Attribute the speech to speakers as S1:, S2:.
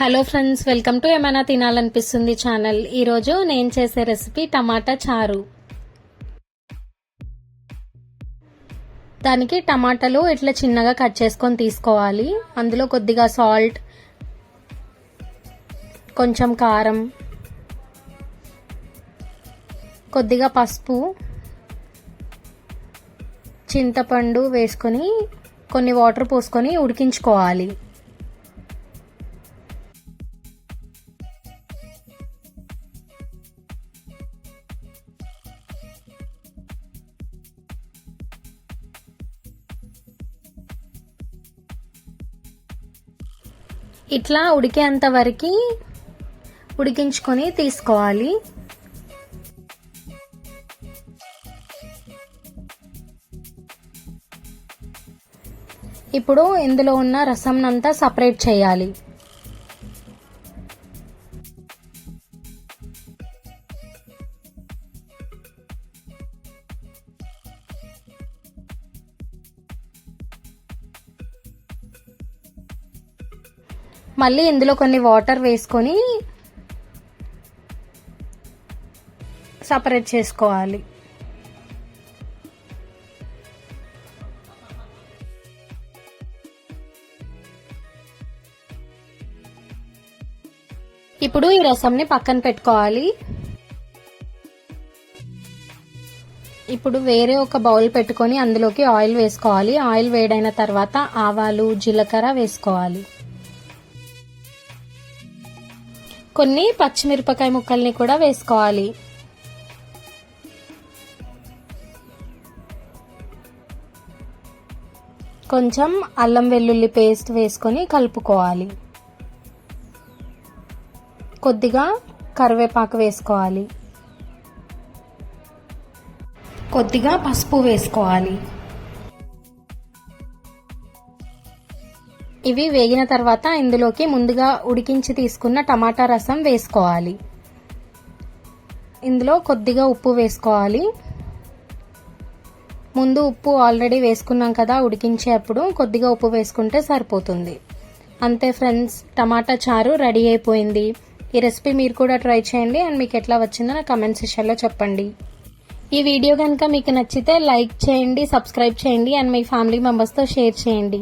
S1: Hello friends welcome to ఏమైనా తినాలనిపిస్తుంది channel ఈరోజు నేను చేసే రెసిపీ టమాటా చారు. దానికి టమాటాలు ఇట్లా చిన్నగా కట్ చేసుకొని తీసుకోవాలి. అందులో కొద్దిగా సాల్ట్ కొంచెం కారం కొద్దిగా పసుపు చింతపండు వేసుకొని కొన్ని వాటర్ పోసుకొని ఉడికించుకోవాలి. ఇట్లా ఉడికేంత వరకు ఉడికించుకొని తీసుకోవాలి. ఇప్పుడు ఇందులో ఉన్న రసంనంతా సపరేట్ చేయాలి. మళ్ళీ ఇందులో కొన్ని వాటర్ వేసుకొని సపరేట్ చేసుకోవాలి. ఇప్పుడు ఈ రసంని పక్కన పెట్టుకోవాలి. ఇప్పుడు వేరే ఒక బౌల్ పెట్టుకొని అందులోకి ఆయిల్ వేసుకోవాలి. ఆయిల్ వేడైన తర్వాత ఆవాలు జీలకర్ర వేసుకోవాలి. కొన్ని పచ్చిమిరపకాయ ముక్కల్ని కూడా వేసుకోవాలి. కొంచెం అల్లం వెల్లుల్లి పేస్ట్ వేసుకొని కలుపుకోవాలి. కొద్దిగా కరివేపాకు వేసుకోవాలి. కొద్దిగా పసుపు వేసుకోవాలి. ఇవి వేగిన తర్వాత ఇందులోకి ముందుగా ఉడికించి తీసుకున్న టమాటా రసం వేసుకోవాలి. ఇందులో కొద్దిగా ఉప్పు వేసుకోవాలి. ముందు ఉప్పు ఆల్రెడీ వేసుకున్నాం కదా ఉడికించేప్పుడు కొద్దిగా ఉప్పు వేసుకుంటే సరిపోతుంది. అంతే ఫ్రెండ్స్ టమాటా చారు రెడీ అయిపోయింది. ఈ రెసిపీ మీరు కూడా ట్రై చేయండి అండ్ మీకు ఎట్లా వచ్చిందో నా కమెంట్ సెషన్లో చెప్పండి. ఈ వీడియో కనుక మీకు నచ్చితే లైక్ చేయండి సబ్స్క్రైబ్ చేయండి అండ్ మీ ఫ్యామిలీ మెంబర్స్తో షేర్ చేయండి.